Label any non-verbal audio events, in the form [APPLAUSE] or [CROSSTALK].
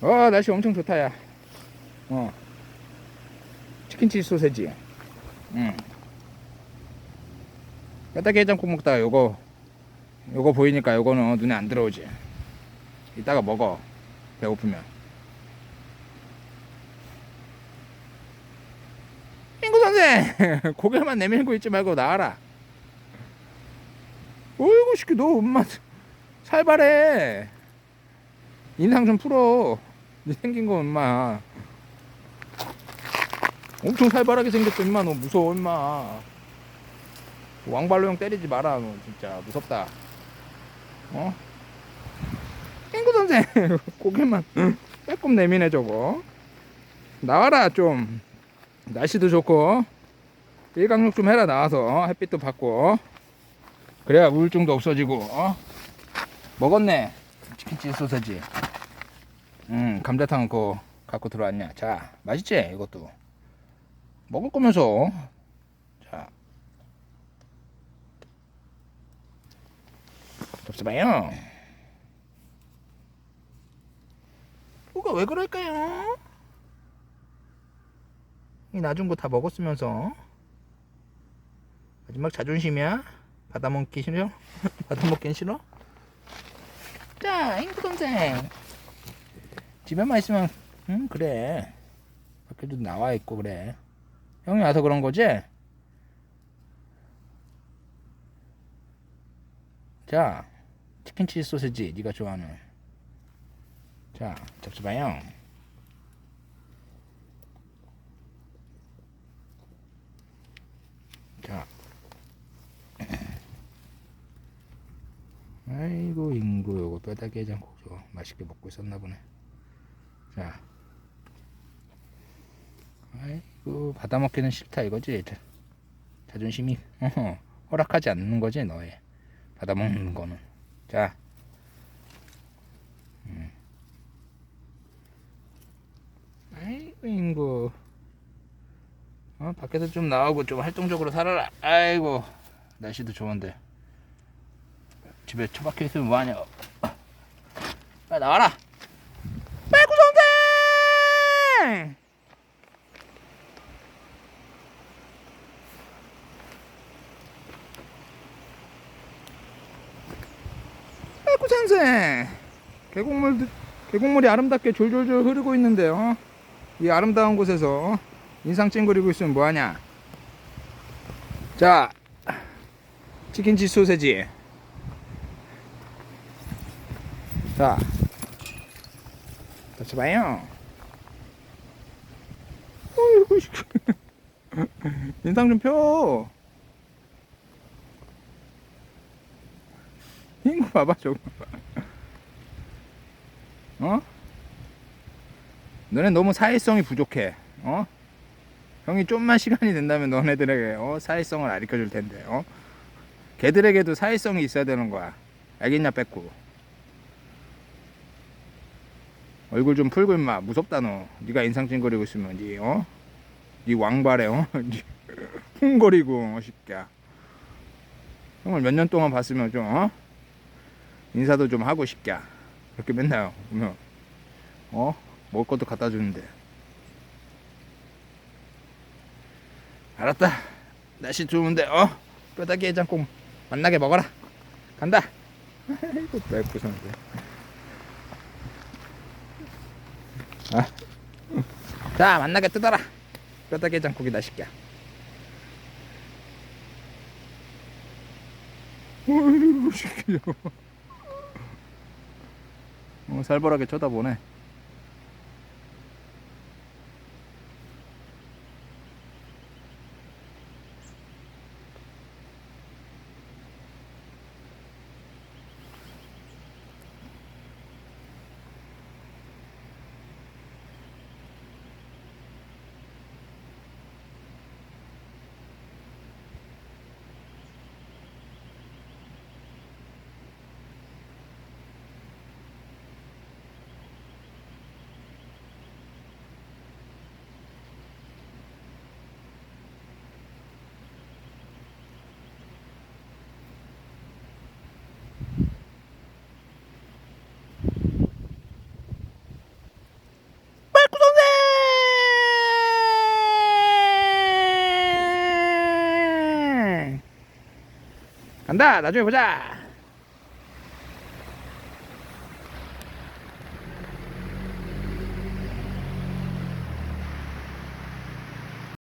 어 날씨 엄청 좋다 야. 어. 치킨치즈 소세지. 응. 뼈다귀 해장국 먹다가 요거 요거 보이니까 요거는 눈에 안 들어오지. 이따가 먹어. 배고프면. 인구 선생 [LAUGHS] 고개만 내밀고 있지 말고 나와라. 어이구 시키 너 엄마 살발해. 인상 좀 풀어. 네 생긴 거 엄마. 엄청 살발하게 생겼어 임마 너 무서워 임마. 왕발로 형 때리지 마라 너 진짜 무섭다. 어? 인구 선생 [LAUGHS] 고개만 빼꼼 내미네 저거. 나와라 좀. 날씨도 좋고 일광욕 좀 해라 나와서 햇빛도 받고 그래야 우울증도 없어지고 어? 먹었네 치킨치즈 소세지 음 감자탕 그거 갖고 들어왔냐 자 맛있지 이것도 먹을 거면서 자 접수봐요 뭐가 왜 그럴까요? 이 놔준 거다 먹었으면서 마지막 자존심이야? 받아먹기 싫어? [LAUGHS] 받아먹긴 싫어? 자 인구 동생 집에만 있으면 응 그래. 밖에도 나와 있고 그래. 형이 와서 그런 거지? 자 치킨치즈 소세지 네가 좋아하는. 자 접수봐요. 자. 아이고 인구 요거 뼈다귀 해장국 줘 맛있게 먹고 있었나 보네 자 아이고 받아먹기는 싫다 이거지 자- 자존심이 어허, 허락하지 않는 거지 너의 받아먹는 거는 자 음. 아이고 인구 어, 밖에서 좀 나오고 좀 활동적으로 살아라. 아이고, 날씨도 좋은데. 집에 처박혀 있으면 뭐하냐. 빨리 나와라. 빼구 선생! 빼구 선생! 계곡물, 계곡물이 아름답게 졸졸졸 흐르고 있는데요. 이 아름다운 곳에서 인상 찡그리고 있으면 뭐하냐 자 치킨치즈 소세지 자 다시 봐요 씨. [LAUGHS] 인상 좀펴 이거 봐봐 저거 어? 너네 너무 사회성이 부족해 어? 형이 좀만 시간이 된다면 너네들에게 어, 사회성을 가르쳐 줄 텐데 어? 걔들에게도 사회성이 있어야 되는 거야 알겠냐 뺏고 얼굴 좀 풀고 임마 무섭다 너 네가 인상 찡거리고 있으면 니 어? 니 왕발에 어? [LAUGHS] 니 흥거리고 어, 새끼야 형을 몇 년 동안 봤으면 좀 어? 인사도 좀 하고 싶냐 이렇게 맨날 오면 어? 먹을 것도 갖다 주는데 알았다. 날씨 좋은데 어 뼈다귀 해장국 만나게 먹어라. 간다. 아이고 배고픈데. 아. 자 만나게 뜯어라. 뼈다귀 해장국이다 시끼야. 어이구 시끼야. 어, 살벌하게 쳐다보네. 간다 나중에 보자